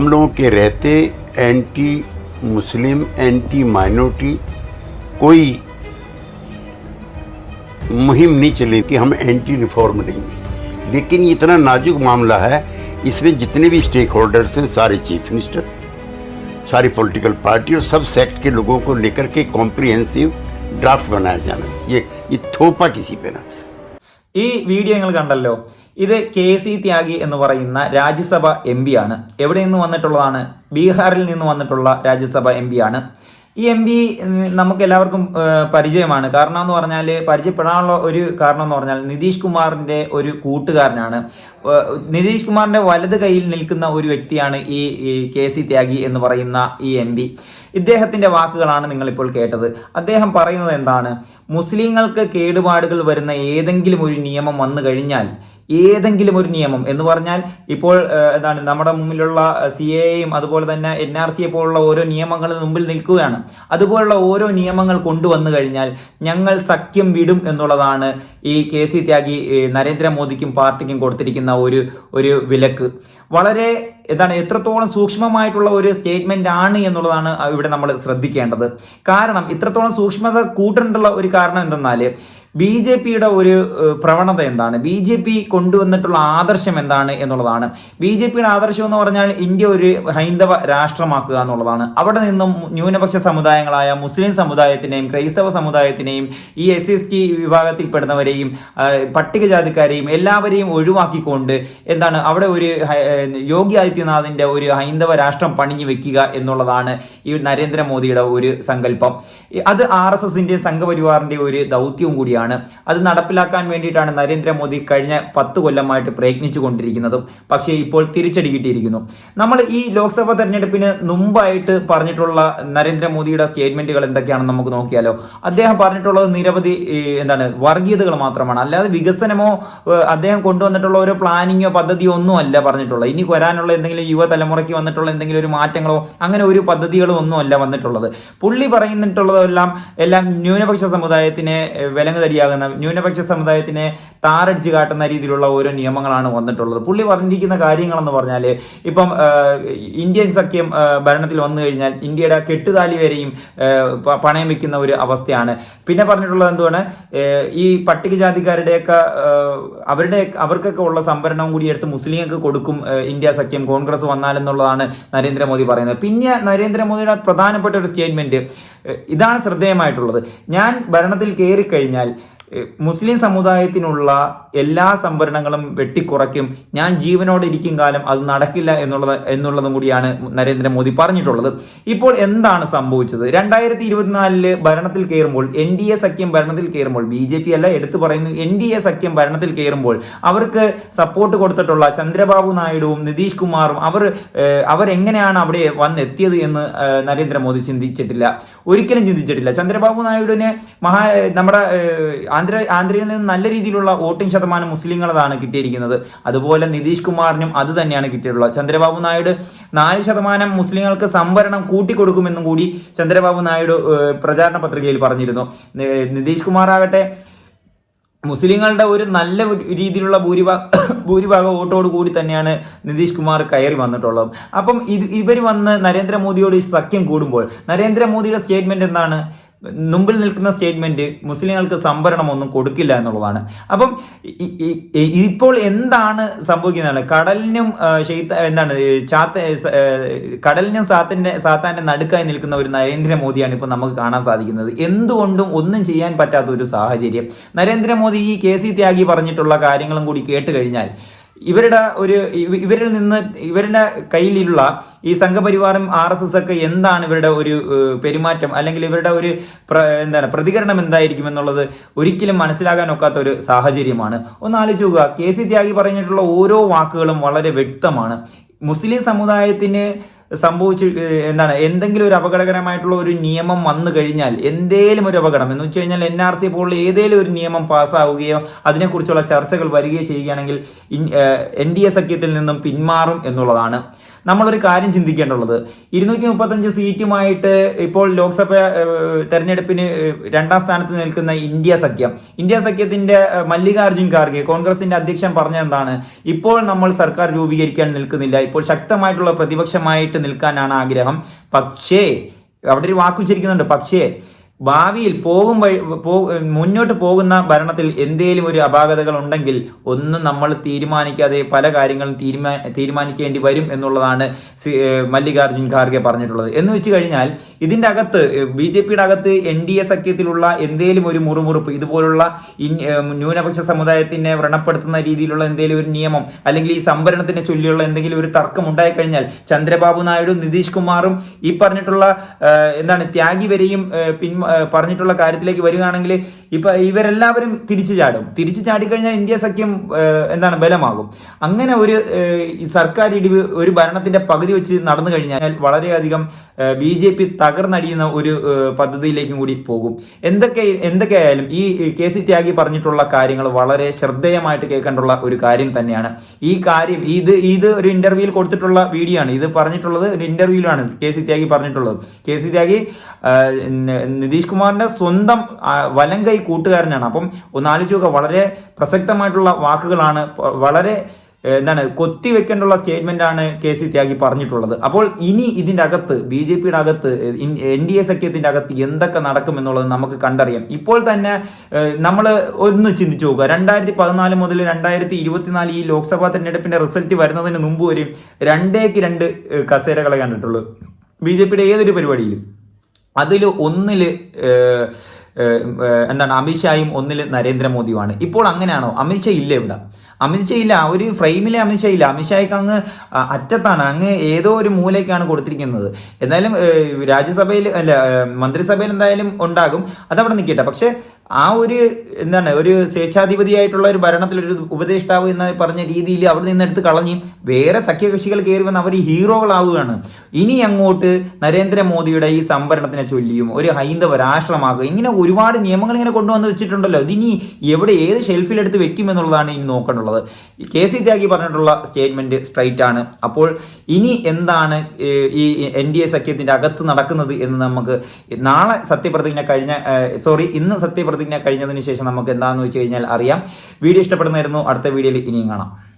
हम लोगों के रहते एंटी मुस्लिम एंटी माइनॉरिटी कोई मुहिम नहीं चली कि हम एंटी रिफॉर्म नहीं हैं लेकिन ये इतना नाजुक मामला है इसमें जितने भी स्टेक होल्डर्स हैं सारे चीफ मिनिस्टर सारी पॉलिटिकल पार्टी और सब सेक्ट के लोगों को लेकर के कॉम्प्रिहेंसिव ड्राफ्ट बनाया जाना चाहिए ये थोपा किसी पे ना ഈ വീഡിയോ നിങ്ങൾ കണ്ടല്ലോ ഇത് കെ സി ത്യാഗി എന്ന് പറയുന്ന രാജ്യസഭ എം പി ആണ്. എവിടെ നിന്ന് വന്നിട്ടുള്ളതാണ്? ബീഹാറിൽ നിന്ന് വന്നിട്ടുള്ള രാജ്യസഭ എം പി ആണ്. ഈ എം പി നമുക്ക് എല്ലാവർക്കും പരിചയമാണ്. കാരണം എന്ന് പറഞ്ഞാൽ പരിചയപ്പെടാനുള്ള ഒരു കാരണം എന്ന് പറഞ്ഞാൽ നിതീഷ് കുമാറിന്റെ ഒരു കൂട്ടുകാരനാണ്. നിതീഷ് കുമാറിന്റെ വലത് കയ്യിൽ നിൽക്കുന്ന ഒരു വ്യക്തിയാണ് ഈ കെ സി ത്യാഗി എന്ന് പറയുന്ന ഈ എം പി. ഇദ്ദേഹത്തിന്റെ വാക്കുകളാണ് നിങ്ങളിപ്പോൾ കേട്ടത്. അദ്ദേഹം പറയുന്നത് എന്താണ്? മുസ്ലിങ്ങൾക്ക് കേടുപാടുകൾ വരുന്ന ഏതെങ്കിലും ഒരു നിയമം വന്നു കഴിഞ്ഞാൽ ഏതെങ്കിലും ഒരു നിയമം എന്ന് പറഞ്ഞാൽ ഇപ്പോൾ എന്താണ് നമ്മുടെ മുമ്പിലുള്ള സി എയും അതുപോലെ തന്നെ എൻ ആർ സിയെ പോലുള്ള ഓരോ നിയമങ്ങൾ മുമ്പിൽ നിൽക്കുകയാണ്. അതുപോലുള്ള ഓരോ നിയമങ്ങൾ കൊണ്ടുവന്നു കഴിഞ്ഞാൽ ഞങ്ങൾ സഖ്യം വിടും എന്നുള്ളതാണ് ഈ കെ സി ത്യാഗി നരേന്ദ്രമോദിക്കും പാർട്ടിക്കും കൊടുത്തിരിക്കുന്ന ഒരു ഒരു വിലക്ക്. വളരെ എന്താണ് എത്രത്തോളം സൂക്ഷ്മമായിട്ടുള്ള ഒരു സ്റ്റേറ്റ്മെന്റ് ആണ് എന്നുള്ളതാണ് ഇവിടെ നമ്മൾ ശ്രദ്ധിക്കേണ്ടത്. കാരണം ഇത്രത്തോളം സൂക്ഷ്മത കൂട്ടേണ്ടുള്ള ഒരു കാരണം എന്തെന്നാൽ ബി ജെ പിയുടെ ഒരു പ്രവണത എന്താണ്? ബി ജെ പി കൊണ്ടുവന്നിട്ടുള്ള ആദർശം എന്താണ് എന്നുള്ളതാണ്. ബി ജെ പിയുടെ ആദർശം എന്ന് പറഞ്ഞാൽ ഇന്ത്യ ഒരു ഹൈന്ദവ രാഷ്ട്രമാക്കുക എന്നുള്ളതാണ്. അവിടെ നിന്നും ന്യൂനപക്ഷ സമുദായങ്ങളായ മുസ്ലിം സമുദായത്തിനെയും ക്രൈസ്തവ സമുദായത്തിനെയും ഈ എസ് എസ് ടി വിഭാഗത്തിൽപ്പെടുന്നവരെയും പട്ടികജാതിക്കാരെയും എല്ലാവരെയും ഒഴിവാക്കിക്കൊണ്ട് എന്താണ് അവിടെ ഒരു യോഗി ആദിത്യനാഥിന്റെ ഒരു ഹൈന്ദവ രാഷ്ട്രം പണിഞ്ഞു വെക്കുക എന്നുള്ളതാണ് ഈ നരേന്ദ്രമോദിയുടെ ഒരു സങ്കല്പം. അത് ആർ എസ് എസിന്റെ സംഘപരിവാറിന്റെ ഒരു ദൗത്യവും കൂടിയാണ്. അത് നടപ്പിലാക്കാൻ വേണ്ടിയിട്ടാണ് നരേന്ദ്രമോദി കഴിഞ്ഞ പത്ത് കൊല്ലമായിട്ട് പ്രയത്നിച്ചു കൊണ്ടിരിക്കുന്നതും പക്ഷേ ഇപ്പോൾ തിരിച്ചടി കിട്ടിയിരിക്കുന്നു നമ്മൾ ഈ ലോക്സഭാ തെരഞ്ഞെടുപ്പിന് മുമ്പായിട്ട് പറഞ്ഞിട്ടുള്ള നരേന്ദ്രമോദിയുടെ സ്റ്റേറ്റ്മെന്റുകൾ എന്തൊക്കെയാണെന്ന് നമുക്ക് നോക്കിയാലോ. അദ്ദേഹം പറഞ്ഞിട്ടുള്ളത് നിരവധി എന്താണ് വർഗീയതകൾ മാത്രമാണ്. അല്ലാതെ വികസനമോ അദ്ദേഹം കൊണ്ടുവന്നിട്ടുള്ള ഒരു പ്ലാനിങ്ങോ പദ്ധതിയോ ഒന്നും അല്ല പറഞ്ഞിട്ടുള്ളത്. ഇനി വരാനുള്ള എന്തെങ്കിലും യുവതലമുറയ്ക്ക് വന്നിട്ടുള്ള എന്തെങ്കിലും ഒരു മാറ്റങ്ങളോ അങ്ങനെ ഒരു പദ്ധതികളോ ഒന്നും അല്ല വന്നിട്ടുള്ളത്. പുള്ളി പറയുന്നിട്ടുള്ളതെല്ലാം എല്ലാം ന്യൂനപക്ഷ സമുദായത്തിനെ ഏഹ്, വിലങ്ങുതടിയാകുന്ന ന്യൂനപക്ഷ സമുദായത്തിനെ താറടിച്ച് കാട്ടുന്ന രീതിയിലുള്ള ഓരോ നിയമങ്ങളാണ് വന്നിട്ടുള്ളത്. പുള്ളി പറഞ്ഞിരിക്കുന്ന കാര്യങ്ങളെന്ന് പറഞ്ഞാൽ ഇപ്പം ഇന്ത്യൻ സഖ്യം ഭരണത്തിൽ വന്നു കഴിഞ്ഞാൽ ഇന്ത്യയുടെ കെട്ടുതാലി വരെയും പണയം വെക്കുന്ന ഒരു അവസ്ഥയാണ്. പിന്നെ പറഞ്ഞിട്ടുള്ളത് എന്തുവാണ്? ഈ പട്ടികജാതിക്കാരുടെയൊക്കെ അവരുടെ അവർക്കൊക്കെ ഉള്ള സംവരണം കൂടി എടുത്ത് മുസ്ലിങ്ങൾക്ക് കൊടുക്കും ഇന്ത്യ സഖ്യം. കോൺഗ്രസ് വന്നാലെന്നുള്ളതാണ് നരേന്ദ്രമോദി പറയുന്നത്. പിന്നെ നരേന്ദ്രമോദിയുടെ പ്രധാനപ്പെട്ട ഒരു സ്റ്റേറ്റ്മെന്റ് ഇതാണ് ശ്രദ്ധേയമായിട്ടുള്ളത്. ഞാൻ ഭരണത്തിൽ കയറി കഴിഞ്ഞാൽ ഏഹ്, മുസ്ലിം സമുദായത്തിനുള്ള എല്ലാ സംവരണങ്ങളും വെട്ടിക്കുറയ്ക്കും. ഞാൻ ജീവനോടെ ഇരിക്കും കാലം അത് നടക്കില്ല എന്നുള്ളത് എന്നുള്ളതും കൂടിയാണ് നരേന്ദ്രമോദി പറഞ്ഞിട്ടുള്ളത്. ഇപ്പോൾ എന്താണ് സംഭവിച്ചത്? രണ്ടായിരത്തി ഇരുപത്തിനാലിൽ ഭരണത്തിൽ കയറുമ്പോൾ എൻ ഡി എ സഖ്യം ഭരണത്തിൽ കയറുമ്പോൾ ബി ജെ പി അല്ല എടുത്തു പറയുന്നു എൻ ഡി എ സഖ്യം ഭരണത്തിൽ കയറുമ്പോൾ അവർക്ക് സപ്പോർട്ട് കൊടുത്തിട്ടുള്ള ചന്ദ്രബാബു നായിഡുവും നിതീഷ് കുമാറും അവർ അവരെങ്ങനെയാണ് അവിടെ വന്നെത്തിയത് എന്ന് നരേന്ദ്രമോദി ചിന്തിച്ചിട്ടില്ല. ഒരിക്കലും ചിന്തിച്ചിട്ടില്ല. ചന്ദ്രബാബു നായിഡുവിനെ മഹാ നമ്മുടെ ആന്ധ്ര ആന്ധ്രയിൽ നിന്ന് നല്ല രീതിയിലുള്ള വോട്ടിംഗ് ശതമാനം മുസ്ലിങ്ങളതാണ് കിട്ടിയിരിക്കുന്നത്. അതുപോലെ നിതീഷ് കുമാറിനും അത് തന്നെയാണ് കിട്ടിയിട്ടുള്ളത്. ചന്ദ്രബാബു നായിഡു നാല് ശതമാനം മുസ്ലിങ്ങൾക്ക് സംവരണം കൂട്ടിക്കൊടുക്കുമെന്നും കൂടി ചന്ദ്രബാബു നായിഡു പ്രചാരണ പത്രികയിൽ പറഞ്ഞിരുന്നു. നിതീഷ് കുമാർ ആകട്ടെ മുസ്ലിങ്ങളുടെ ഒരു നല്ല രീതിയിലുള്ള ഭൂരിഭാഗ ഭൂരിഭാഗ വോട്ടോട് കൂടി തന്നെയാണ് നിതീഷ് കുമാർ കയറി വന്നിട്ടുള്ളത്. അപ്പം ഇത് ഇവർ വന്ന് നരേന്ദ്രമോദിയോട് സഖ്യം കൂടുമ്പോൾ നരേന്ദ്രമോദിയുടെ സ്റ്റേറ്റ്മെന്റ് എന്താണ്? മുമ്പിൽ നിൽക്കുന്ന സ്റ്റേറ്റ്മെന്റ് മുസ്ലിങ്ങൾക്ക് സംവരണം ഒന്നും കൊടുക്കില്ല എന്നുള്ളതാണ്. അപ്പം ഇപ്പോൾ എന്താണ് സംഭവിക്കുന്നത് കടലിനും ഷെയ്ത്ത എന്താണ് ചാത്ത കടലിനും സാത്തിന്റെ സാത്താന്റെ നടുക്കായി നിൽക്കുന്ന ഒരു നരേന്ദ്രമോദിയാണ് ഇപ്പോൾ നമുക്ക് കാണാൻ സാധിക്കുന്നത്. എന്തുകൊണ്ടും ഒന്നും ചെയ്യാൻ പറ്റാത്ത ഒരു സാഹചര്യം. നരേന്ദ്രമോദി ഈ കെ സി ത്യാഗി പറഞ്ഞിട്ടുള്ള കാര്യങ്ങളും കൂടി കേട്ട് കഴിഞ്ഞാൽ ഇവരുടെ ഒരു ഇവരിൽ നിന്ന് ഇവരുടെ കയ്യിലുള്ള ഈ സംഘപരിവാറും ആർ എസ് എസ് ഒക്കെ എന്താണ് ഇവരുടെ ഒരു പെരുമാറ്റം? അല്ലെങ്കിൽ ഇവരുടെ ഒരു എന്താണ് പ്രതികരണം എന്തായിരിക്കും എന്നുള്ളത് ഒരിക്കലും മനസ്സിലാകാൻ ഒക്കാത്ത ഒരു സാഹചര്യമാണ്. ഒന്ന് ആലോചിച്ച് നോക്കുക കെ സി ത്യാഗി പറഞ്ഞിട്ടുള്ള ഓരോ വാക്കുകളും വളരെ വ്യക്തമാണ്. മുസ്ലിം സമുദായത്തിന് സംഭവിച്ച് എന്താണ് എന്തെങ്കിലും ഒരു അപകടകരമായിട്ടുള്ള ഒരു നിയമം വന്നു കഴിഞ്ഞാൽ എന്തേലും ഒരു അപകടം എന്ന് വെച്ച് കഴിഞ്ഞാൽ എൻ ആർ സി പോലുള്ള ഏതേലും ഒരു നിയമം പാസ്സാവുകയോ അതിനെക്കുറിച്ചുള്ള ചർച്ചകൾ വരികയോ ചെയ്യുകയാണെങ്കിൽ എൻ ഡി എ സഖ്യത്തിൽ നിന്നും പിന്മാറും എന്നുള്ളതാണ്. നമ്മളൊരു കാര്യം ചിന്തിക്കേണ്ടുള്ളത്. ഇരുന്നൂറ്റി മുപ്പത്തഞ്ച് സീറ്റുമായിട്ട് ഇപ്പോൾ ലോക്സഭ തെരഞ്ഞെടുപ്പിന് രണ്ടാം സ്ഥാനത്ത് നിൽക്കുന്ന ഇന്ത്യ സഖ്യം. ഇന്ത്യ സഖ്യത്തിന്റെ മല്ലികാർജുൻ ഖാർഗെ കോൺഗ്രസിന്റെ അധ്യക്ഷൻ പറഞ്ഞെന്താണ് ഇപ്പോൾ നമ്മൾ സർക്കാർ രൂപീകരിക്കാൻ നിൽക്കുന്നില്ല. ഇപ്പോൾ ശക്തമായിട്ടുള്ള പ്രതിപക്ഷമായിട്ട് നിൽക്കാനാണ് ആഗ്രഹം. പക്ഷേ അവിടെ ഒരു വാക്കുച്ചിരിക്കുന്നുണ്ട് പക്ഷേ ഭാവിയിൽ പോകും വഴി മുന്നോട്ട് പോകുന്ന ഭരണത്തിൽ എന്തെങ്കിലും ഒരു അപാകതകൾ ഉണ്ടെങ്കിൽ ഒന്നും നമ്മൾ തീരുമാനിക്കാതെ പല കാര്യങ്ങളും തീരുമാ തീരുമാനിക്കേണ്ടി വരും എന്നുള്ളതാണ് മല്ലികാർജുൻ ഖാർഗെ പറഞ്ഞിട്ടുള്ളത്. എന്ന് വെച്ച് കഴിഞ്ഞാൽ ഇതിന്റെ അകത്ത് ബി ജെ പിയുടെ അകത്ത് എൻ ഡി എ സഖ്യത്തിലുള്ള എന്തേലും ഒരു മുറുമുറുപ്പ് ഇതുപോലുള്ള ന്യൂനപക്ഷ സമുദായത്തിനെ വ്രണപ്പെടുത്തുന്ന രീതിയിലുള്ള എന്തെങ്കിലും ഒരു നിയമം അല്ലെങ്കിൽ ഈ സംവരണത്തിനെ ചൊല്ലിയുള്ള എന്തെങ്കിലും ഒരു തർക്കം ഉണ്ടായിക്കഴിഞ്ഞാൽ ചന്ദ്രബാബു നായിഡു നിതീഷ് കുമാറും ഈ പറഞ്ഞിട്ടുള്ള എന്താണ് ത്യാഗി വരെയും പിന്മ പറഞ്ഞിട്ടുള്ള കാര്യത്തിലേക്ക് വരികയാണെങ്കിൽ ഇപ്പൊ ഇവരെല്ലാവരും തിരിച്ചു ചാടും. തിരിച്ചു ചാടിക്കഴിഞ്ഞാൽ ഇന്ത്യ സഖ്യം എന്താണ് ബലമാകും. അങ്ങനെ ഒരു സർക്കാർ ഇടിവ് ഒരു ഭരണത്തിന്റെ പകുതി വെച്ച് നടന്നു കഴിഞ്ഞാൽ വളരെയധികം ബി ജെ പി തകർന്നടിയുന്ന ഒരു പദ്ധതിയിലേക്കും കൂടി പോകും. എന്തൊക്കെ എന്തൊക്കെയായാലും ഈ കെ സി ത്യാഗി പറഞ്ഞിട്ടുള്ള കാര്യങ്ങൾ വളരെ ശ്രദ്ധേയമായിട്ട് കേൾക്കേണ്ടുള്ള ഒരു കാര്യം തന്നെയാണ്. ഈ കാര്യം ഇത് ഇത് ഒരു ഇന്റർവ്യൂവിൽ കൊടുത്തിട്ടുള്ള വീഡിയോ ആണ് ഇത് പറഞ്ഞിട്ടുള്ളത് ഒരു ഇന്റർവ്യൂവിലാണ് കെ സി ത്യാഗി പറഞ്ഞിട്ടുള്ളത്. കെ സി ത്യാഗി നിതീഷ് കുമാറിന്റെ സ്വന്തം വലങ്കൈ കൂട്ടുകാരനാണ്. അപ്പം ഒന്ന് ആലോചിച്ച് നോക്കുക വളരെ പ്രസക്തമായിട്ടുള്ള വാക്കുകളാണ് വളരെ എന്താണ് കൊത്തി വെക്കേണ്ടുള്ള സ്റ്റേറ്റ്മെന്റ് ആണ് കെ സി ത്യാഗി പറഞ്ഞിട്ടുള്ളത്. അപ്പോൾ ഇനി ഇതിന്റെ അകത്ത് ബി ജെ പിയുടെ അകത്ത് എൻ ഡി എ സഖ്യത്തിന്റെ അകത്ത് എന്തൊക്കെ നടക്കും എന്നുള്ളത് നമുക്ക് കണ്ടറിയാം. ഇപ്പോൾ തന്നെ നമ്മൾ ഒന്ന് ചിന്തിച്ചു നോക്കുക. രണ്ടായിരത്തി പതിനാല് മുതൽ രണ്ടായിരത്തി ഇരുപത്തിനാല് ഈ ലോക്സഭാ തെരഞ്ഞെടുപ്പിന്റെ റിസൾട്ട് വരുന്നതിന് മുമ്പ് വരെയും രണ്ടേക്ക് രണ്ട് കസേരകളെ കണ്ടിട്ടുള്ളൂ. ബി ജെ പിയുടെ ഏതൊരു പരിപാടിയിലും. അതിൽ ഒന്നിൽ എന്താണ് അമിത്ഷായും ഒന്നിൽ നരേന്ദ്രമോദിയുമാണ്. ഇപ്പോൾ അങ്ങനെയാണോ? അമിത്ഷാ ഇല്ല ഇവിടെ. അമിത്ഷാ ഇല്ല ആ ഒരു ഫ്രെയിമിലെ അമിത്ഷാ ഇല്ല അമിത്ഷായ്ക്ക് അങ്ങ് അറ്റത്താണ്. അങ്ങ് ഏതോ ഒരു മൂലയ്ക്കാണ് കൊടുത്തിരിക്കുന്നത്. എന്തായാലും രാജ്യസഭയിൽ അല്ല മന്ത്രിസഭയിൽ എന്തായാലും ഉണ്ടാകും. അതവിടെ നിൽക്കട്ടെ. പക്ഷേ ആ ഒരു എന്താണ് ഒരു സ്വേച്ഛാധിപതിയായിട്ടുള്ള ഒരു ഭരണത്തിൽ ഒരു ഉപദേഷ്ടാവ് എന്ന് പറഞ്ഞ രീതിയിൽ അവിടെ നിന്ന് എടുത്ത് കളഞ്ഞ് വേറെ സഖ്യകക്ഷികൾ കയറി വന്ന് അവർ ഹീറോകളാവുകയാണ്. ഇനി അങ്ങോട്ട് നരേന്ദ്രമോദിയുടെ ഈ സംവരണത്തിനെ ചൊല്ലിയും ഒരു ഹൈന്ദവ രാഷ്ട്രമാക്കുക ഇങ്ങനെ ഒരുപാട് നിയമങ്ങൾ ഇങ്ങനെ കൊണ്ടുവന്ന് വെച്ചിട്ടുണ്ടല്ലോ. ഇതിനി എവിടെ ഏത് ഷെൽഫിലെടുത്ത് വെക്കും എന്നുള്ളതാണ് ഇനി നോക്കേണ്ടുള്ളത് കെ സി ത്യാഗി പറഞ്ഞിട്ടുള്ള സ്റ്റേറ്റ്മെന്റ് സ്ട്രൈറ്റ് ആണ്. അപ്പോൾ ഇനി എന്താണ് ഈ എൻ ഡി എ സഖ്യത്തിന്റെ അകത്ത് നടക്കുന്നത് എന്ന് നമുക്ക് നാളെ സത്യപ്രതിജ്ഞ കഴിഞ്ഞ സോറി ഇന്ന് സത്യപ്രതിജ്ഞ കഴിഞ്ഞതിന് ശേഷം നമുക്ക് എന്താണെന്ന് വെച്ച് കഴിഞ്ഞാൽ അറിയാം. വീഡിയോ ഇഷ്ടപ്പെടുന്നതായിരുന്നു അടുത്ത വീഡിയോയിൽ ഇനിയും കാണാം.